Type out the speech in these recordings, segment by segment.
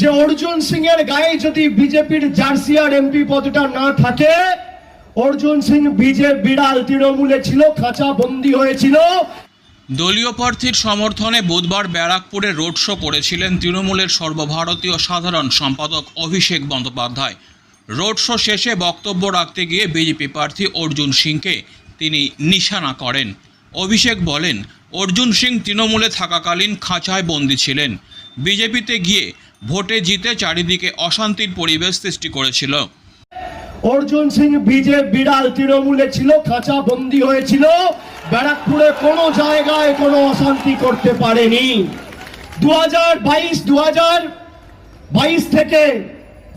যে অর্জুন সিং এর গায়ে যদি বিজেপির জার্সি আর এমপি পদটা না থাকে, অর্জুন সিং বিজে বিড়াল তৃণমূলে ছিল, খাঁচা বন্দি হয়েছিল। দলীয় প্রার্থীর সমর্থনে বুধবার ব্যারাকপুরে রোড শো করেছিলেন তৃণমূলের সর্বভারতীয় সাধারণ সম্পাদক অভিষেক বন্দ্যোপাধ্যায়। রোড শো শেষে বক্তব্য রাখতে গিয়ে বিজেপি প্রার্থী অর্জুন সিংকে তিনি নিশানা করেন। অভিষেক বলেন, অর্জুন সিং তৃণমূলে থাকাকালীন খাঁচায় বন্দী ছিলেন। বিজেপিতে গিয়ে ভোটে জিতে চারিদিকে অশান্তির পরিবেশ সৃষ্টি করেছিল। অর্জুন সিং বিজে বিড়াল তৃণমূলে ছিল, খাঁচা বন্দি হয়েছিল। ব্যারাকপুরে কোনো জায়গায় কোনো অশান্তি করতে পারেনি। দু হাজার বাইশ দু হাজার বাইশ থেকে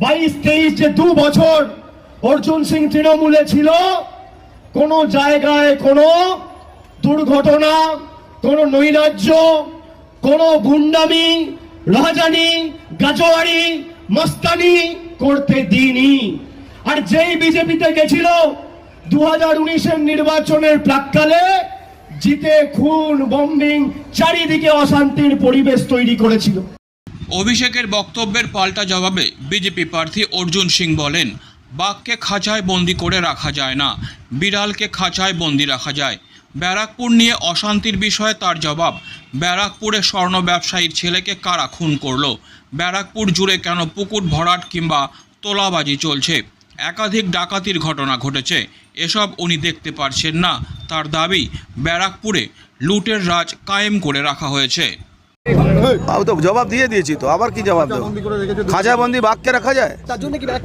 বাইশ, তেইশ, যে দু বছর অর্জুন সিং তৃণমূলে ছিল, কোনো জায়গায় কোনো দুর্ঘটনা, কোনো নৈরাজ্য, কোনো গুন্ডামি, রাজানি গাজোয়ারি, মস্তানি করতে দিইনি। আর যেই বিজেপিতে গেছিল দু হাজার উনিশের নির্বাচনের প্রাককালে জিতে খুন বম্বিং চারিদিকে অশান্তির পরিবেশ তৈরি করেছিল। অভিষেকের বক্তব্যের পাল্টা জবাবে বিজেপি প্রার্থী অর্জুন সিং বলেন, বাঘকে খাঁচায় বন্দি করে রাখা যায় না, বিড়ালকে খাঁচায় বন্দি রাখা যায়। ব্যারাকপুর নিয়ে অশান্তির বিষয়ে তার জবাব ব্যারাকপুরে স্বর্ণ ব্যবসায়ীর ছেলেকে কারা খুন করল? ব্যারাকপুর জুড়ে কেন পুকুর ভরাট কিংবা তোলাবাজি চলছে? একাধিক ডাকাতির ঘটনা ঘটেছে। এসব উনি দেখতে পারছেন না। তার দাবি, ব্যারাকপুরে লুটের রাজ কায়েম করে রাখা হয়েছে। তো জবাব দিয়ে দিয়েছি তো, আবার কি জবাব দেবো? খাঁচাবন্দি বাঘকে রাখা যায়?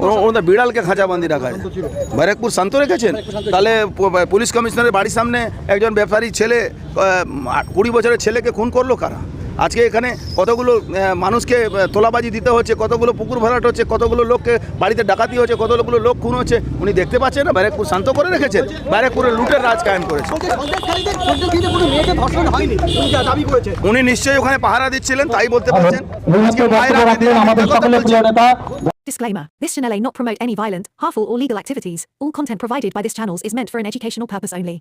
ও- ওদের বিড়ালকে খাঁচাবন্দি রাখা যায়। ব্যারাকপুর শান্ত রেখেছেন? তাহলে পুলিশ কমিশনারের বাড়ির সামনে একজন ব্যাপারী ছেলে কুড়ি বছরের ছেলেকে খুন করল কারা? আজকে এখানে কতগুলো মানুষকে তোলাবাজি দিতে হচ্ছে কতগুলো পুকুর ভরাট হচ্ছে কতগুলো লোককে বাড়িতে ডাকাতি হচ্ছে কতগুলো লোক খুন হচ্ছে উনি দেখতে পাচ্ছেন না? ব্যারাকপুর শান্ত করে রেখেছেন। ব্যারাকপুরে লুটের রাজ কায়েম করেছে। উনি দাবি করেছে উনি নিশ্চয়ই ওখানে পাহারা দিচ্ছিলেন তাই বলতে পারছেন। Disclaimer This channel may not promote any violent, harmful, or legal activities. All content provided by this channel is meant for an educational purpose only.